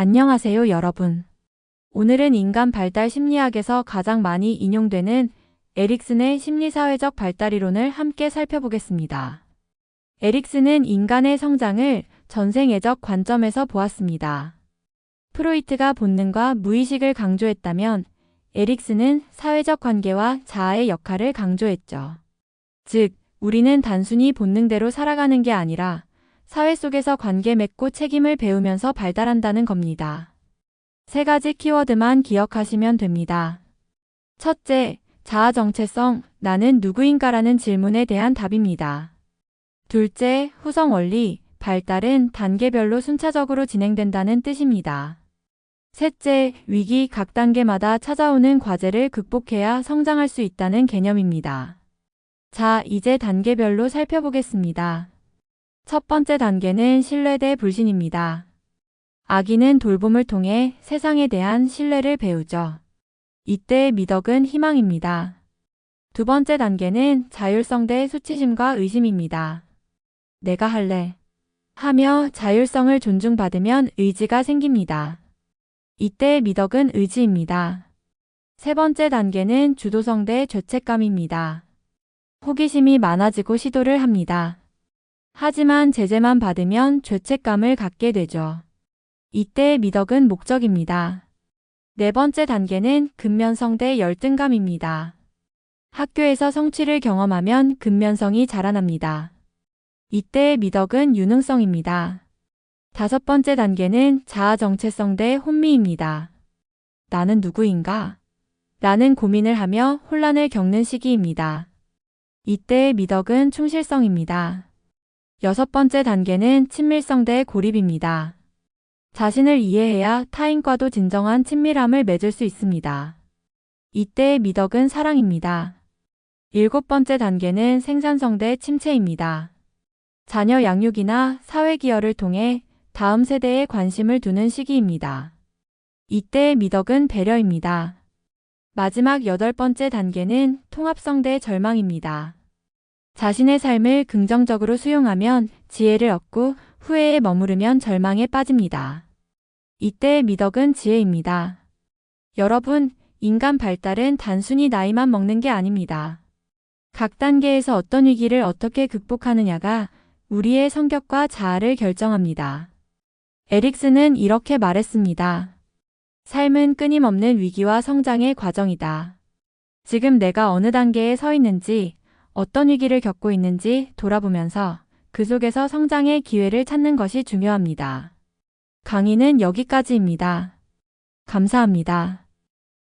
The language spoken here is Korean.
안녕하세요, 여러분. 오늘은 인간 발달 심리학에서 가장 많이 인용되는 에릭슨의 심리사회적 발달 이론을 함께 살펴보겠습니다. 에릭슨은 인간의 성장을 전생애적 관점에서 보았습니다. 프로이트가 본능과 무의식을 강조했다면 에릭슨은 사회적 관계와 자아의 역할을 강조했죠. 즉, 우리는 단순히 본능대로 살아가는 게 아니라 사회 속에서 관계 맺고 책임을 배우면서 발달한다는 겁니다. 세 가지 키워드만 기억하시면 됩니다. 첫째, 자아 정체성, 나는 누구인가라는 질문에 대한 답입니다. 둘째, 후성 원리, 발달은 단계별로 순차적으로 진행된다는 뜻입니다. 셋째, 위기 각 단계마다 찾아오는 과제를 극복해야 성장할 수 있다는 개념입니다. 자, 이제 단계별로 살펴보겠습니다. 첫 번째 단계는 신뢰 대 불신입니다. 아기는 돌봄을 통해 세상에 대한 신뢰를 배우죠. 이때 미덕은 희망입니다. 두 번째 단계는 자율성 대 수치심과 의심입니다. 내가 할래. 하며 자율성을 존중받으면 의지가 생깁니다. 이때 미덕은 의지입니다. 세 번째 단계는 주도성 대 죄책감입니다. 호기심이 많아지고 시도를 합니다. 하지만 제재만 받으면 죄책감을 갖게 되죠. 이때 미덕은 목적입니다. 네 번째 단계는 근면성 대 열등감입니다. 학교에서 성취를 경험하면 근면성이 자라납니다. 이때 미덕은 유능성입니다. 다섯 번째 단계는 자아 정체성 대 혼미입니다. 나는 누구인가? 라는 고민을 하며 혼란을 겪는 시기입니다. 이때 미덕은 충실성입니다. 여섯 번째 단계는 친밀성 대 고립입니다. 자신을 이해해야 타인과도 진정한 친밀함을 맺을 수 있습니다. 이때 미덕은 사랑입니다. 일곱 번째 단계는 생산성 대 침체입니다. 자녀 양육이나 사회 기여를 통해 다음 세대에 관심을 두는 시기입니다. 이때 미덕은 배려입니다. 마지막 여덟 번째 단계는 통합성 대 절망입니다. 자신의 삶을 긍정적으로 수용하면 지혜를 얻고 후회에 머무르면 절망에 빠집니다. 이때 미덕은 지혜입니다. 여러분, 인간 발달은 단순히 나이만 먹는 게 아닙니다. 각 단계에서 어떤 위기를 어떻게 극복하느냐가 우리의 성격과 자아를 결정합니다. 에릭슨은 이렇게 말했습니다. 삶은 끊임없는 위기와 성장의 과정이다. 지금 내가 어느 단계에 서 있는지 어떤 위기를 겪고 있는지 돌아보면서 그 속에서 성장의 기회를 찾는 것이 중요합니다. 강의는 여기까지입니다. 감사합니다.